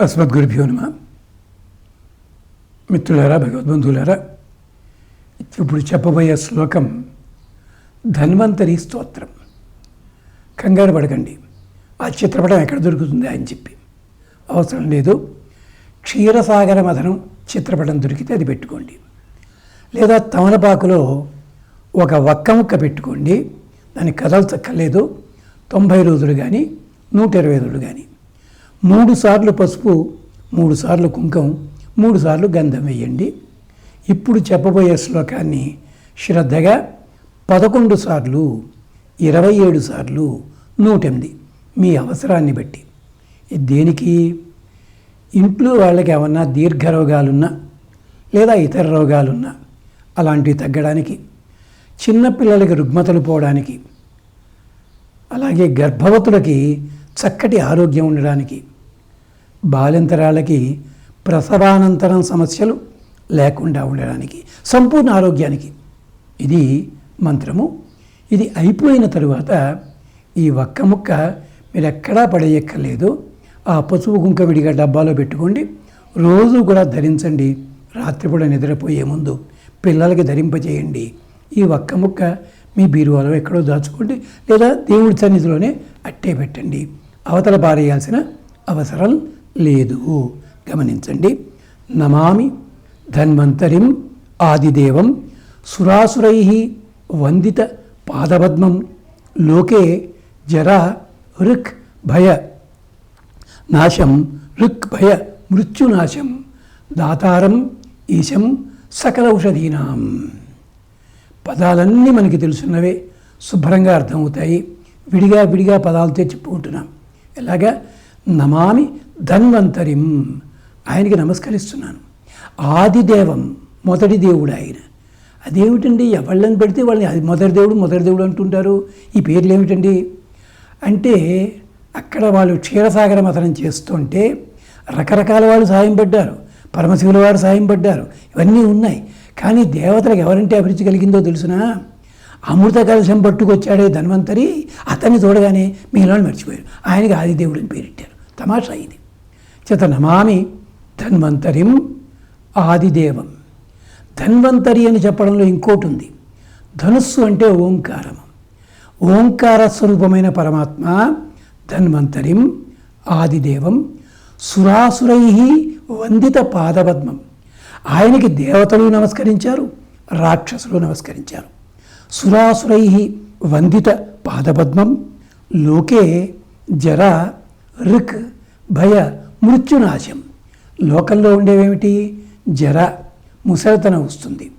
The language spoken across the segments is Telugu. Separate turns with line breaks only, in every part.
అస్మద్గురుభ్యో నమ మిత్రులారా భగవద్బంధువులారా ఇప్పుడు చెప్పబోయే శ్లోకం ధన్వంతరి స్తోత్రం కంగారు పడకండి. ఆ చిత్రపటం ఎక్కడ దొరుకుతుంది అని చెప్పి. అవసరం లేదు. క్షీరసాగర మథనం చిత్రపటం దొరికితే అది పెట్టుకోండి. లేదా తమలపాకులో ఒక వక్క ముక్క పెట్టుకోండి. దాన్ని కదల్చక్కర్లేదు. తొంభై రోజులు కానీ నూట ఇరవై రోజులు కానీ మూడు సార్లు పసుపు మూడు సార్లు కుంకం మూడు సార్లు గంధం వేయండి. ఇప్పుడు చెప్పబోయే శ్లోకాన్ని శ్రద్ధగా పదకొండు సార్లు ఇరవై ఏడు సార్లు నూటెనిమిది మీ అవసరాన్ని బట్టి. దేనికి? ఇంట్లో వాళ్ళకి ఏమన్నా దీర్ఘ రోగాలున్నా లేదా ఇతర రోగాలున్నా అలాంటివి తగ్గడానికి చిన్నపిల్లలకి రుగ్మతలు పోవడానికి అలాగే గర్భవతులకి చక్కటి ఆరోగ్యం ఉండడానికి బాలింతరాలకి ప్రసవానంతరం సమస్యలు లేకుండా ఉండడానికి సంపూర్ణ ఆరోగ్యానికి. ఇది మంత్రము. ఇది అయిపోయిన తరువాత ఈ ఒక్క ముక్క మీరు ఎక్కడా పడేయక్కర్లేదు. ఆ పసుపు కుంక విడిగా డబ్బాలో పెట్టుకోండి. రోజు కూడా ధరించండి. రాత్రిపూట నిద్రపోయే ముందు పిల్లలకి ధరింపచేయండి ఈ ఒక్క ముక్క మీ బీరువాలో ఎక్కడో దాచుకోండి లేదా దేవుడి సన్నిధిలోనే అట్టే పెట్టండి. అవతల పారేయాల్సిన అవసరం లేదు. గమనించండి. నమామి ధన్వంతరిం ఆదిదేవం సురాసురై వందిత పాదపద్మం. లోకే జర ఋక్ భయ నాశం ఋక్ భయ మృత్యునాశం. దాతారం ఈశం సకల ఔషధీనాం. పదాలన్నీ మనకి తెలుసున్నవే. శుభ్రంగా అర్థమవుతాయి. విడిగా విడిగా పదాలతో చెప్పుకుంటున్నాం ఎలాగా? నమామి ధన్వంతరిం. ఆయనకి నమస్కరిస్తున్నాను. ఆదిదేవం మొదటి దేవుడు ఆయన. అదేమిటండి? ఎవళ్ళని పెడితే వాళ్ళని అది మొదటి దేవుడు మొదటి దేవుడు అంటుంటారు. ఈ పేర్లు ఏమిటండి? అంటే అక్కడ వాళ్ళు క్షీరసాగర మతనం చేస్తుంటే రకరకాల వాళ్ళు సాయం పడ్డారు. పరమశివుల వారు సాయం పడ్డారు. ఇవన్నీ ఉన్నాయి. కానీ దేవతలకు ఎవరంటే అభిరుచి కలిగిందో తెలుసునా? అమృత కలశం పట్టుకొచ్చాడే ధన్వంతరి అతన్ని చూడగానే మీలో మర్చిపోయారు. ఆయనకి ఆదిదేవుడిని పేరెట్టారు తమాషా ఇది. చేత నమామి ధన్వంతరిం ఆదిదేవం. ధన్వంతరి అని చెప్పడంలో ఇంకోటి ఉంది. ధనుస్సు అంటే ఓంకారం ఓంకార స్వరూపమైన పరమాత్మ ధన్వంతరిం ఆదిదేవం. సురాసురై వందిత పాదపద్మం. ఆయనకి దేవతలు నమస్కరించారు రాక్షసులు నమస్కరించారు. సురాసురై వందిత పాదపద్మం. లోకే జర రిక్ భయ మృత్యునాశం లోకల్లో ఉండేవేమిటి? జర ముసలితనం వస్తుంది.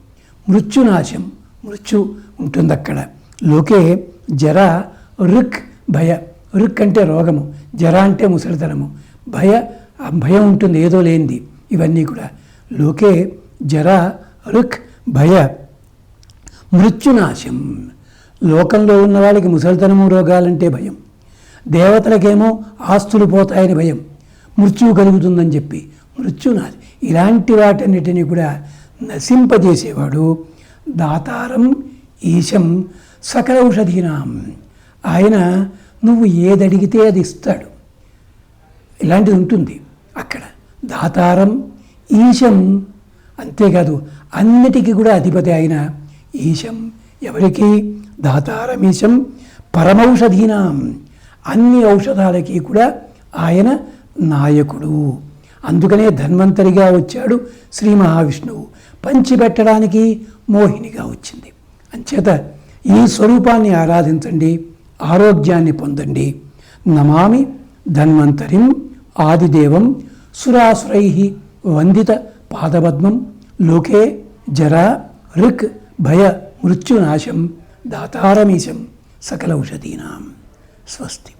మృత్యునాశం మృత్యు ఉంటుంది అక్కడ లోకే జర రిక్ భయ. రిక్ అంటే రోగము జర అంటే ముసలితనము. భయ భయం ఉంటుంది ఏదో లేనిది. ఇవన్నీ కూడా. లోకే జర రుక్ భయ మృత్యునాశం. లోకంలో ఉన్న వాళ్ళకి ముసలితనము రోగాలంటే భయం. దేవతలకేమో ఆస్తులు పోతాయని భయం. మృత్యువు కలుగుతుందని చెప్పి మృత్యునాశం ఇలాంటి వాటన్నిటినీ కూడా నశింపజేసేవాడు దాతారం ఈశం సకల ఔషధీనాం. ఆయన నువ్వు ఏదడిగితే అది ఇస్తాడు. ఇలాంటిది ఉంటుంది అక్కడ. దాతారం ఈశం అంతేకాదు అన్నిటికీ కూడా అధిపతి ఆయన ఈశం ఎవరికి? దాతారం ఈశం పరమౌషధీనాం. అన్ని ఔషధాలకి కూడా ఆయన నాయకుడు. అందుకనే ధన్వంతరిగా వచ్చాడు శ్రీ మహావిష్ణువు. పంచిపెట్టడానికి మోహినిగా వచ్చింది. అంచేత ఈ స్వరూపాన్ని ఆరాధించండి ఆరోగ్యాన్ని పొందండి. నమామి ధన్వంతరిం ఆదిదేవం సురాసురై వందిత పాదపద్మం లోకే జర రిక్ భయ మృత్యునాశం దాతారమీశం సకల ఔషధీనాం. స్వస్తి.